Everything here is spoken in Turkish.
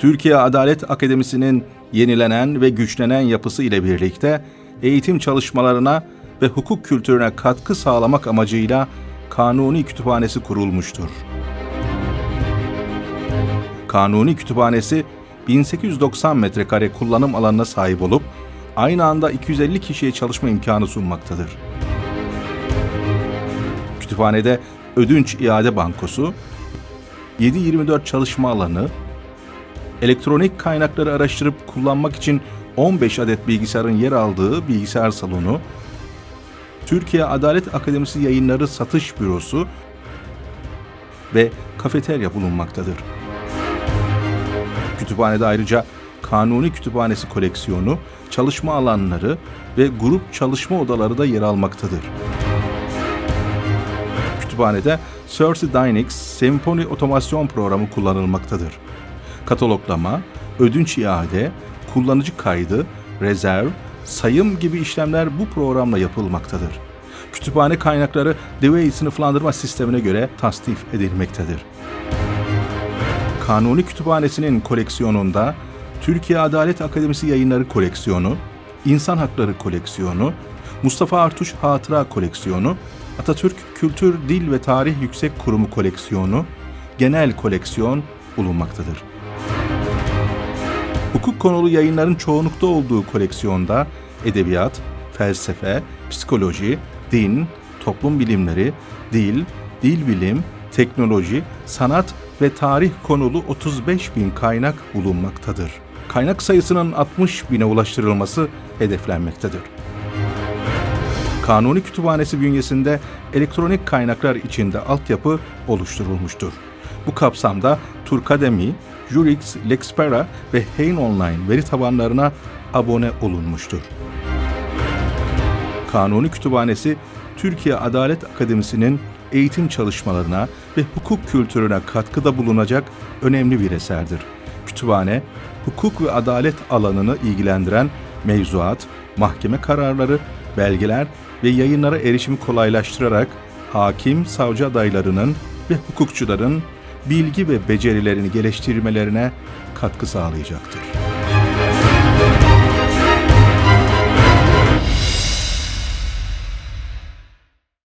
Türkiye Adalet Akademisi'nin yenilenen ve güçlenen yapısı ile birlikte eğitim çalışmalarına ve hukuk kültürüne katkı sağlamak amacıyla Kanuni Kütüphanesi kurulmuştur. Kanuni Kütüphanesi 1890 metrekare kullanım alanına sahip olup aynı anda 250 kişiye çalışma imkanı sunmaktadır. Kütüphanede ödünç iade bankosu, 7-24 çalışma alanı, elektronik kaynakları araştırıp kullanmak için 15 adet bilgisayarın yer aldığı bilgisayar salonu, Türkiye Adalet Akademisi Yayınları Satış Bürosu ve kafeterya bulunmaktadır. Kütüphanede ayrıca Kanuni Kütüphanesi koleksiyonu, çalışma alanları ve grup çalışma odaları da yer almaktadır. Kütüphanede Cersei Dynamics senfoni otomasyon programı kullanılmaktadır. Kataloglama, ödünç iade, kullanıcı kaydı, rezerv, sayım gibi işlemler bu programla yapılmaktadır. Kütüphane kaynakları Dewey sınıflandırma sistemine göre tasnif edilmektedir. Kanuni Kütüphanesi'nin koleksiyonunda Türkiye Adalet Akademisi Yayınları Koleksiyonu, İnsan Hakları Koleksiyonu, Mustafa Artuş Hatıra Koleksiyonu, Atatürk Kültür, Dil ve Tarih Yüksek Kurumu Koleksiyonu, genel koleksiyon bulunmaktadır. Hukuk konulu yayınların çoğunlukta olduğu koleksiyonda edebiyat, felsefe, psikoloji, din, toplum bilimleri, dil, dil bilim, teknoloji, sanat ve tarih konulu 35 bin kaynak bulunmaktadır. Kaynak sayısının 60 bine ulaştırılması hedeflenmektedir. Kanuni Kütüphanesi bünyesinde elektronik kaynaklar içinde altyapı oluşturulmuştur. Bu kapsamda Turkademi, Jurix, Lexpera ve Hein Online veri tabanlarına abone olunmuştur. Kanuni Kütüphanesi, Türkiye Adalet Akademisi'nin eğitim çalışmalarına ve hukuk kültürüne katkıda bulunacak önemli bir eserdir. Kütüphane, hukuk ve adalet alanını ilgilendiren mevzuat, mahkeme kararları, belgeler ve yayınlara erişimi kolaylaştırarak hakim, savcı adaylarının ve hukukçuların bilgi ve becerilerini geliştirmelerine katkı sağlayacaktır.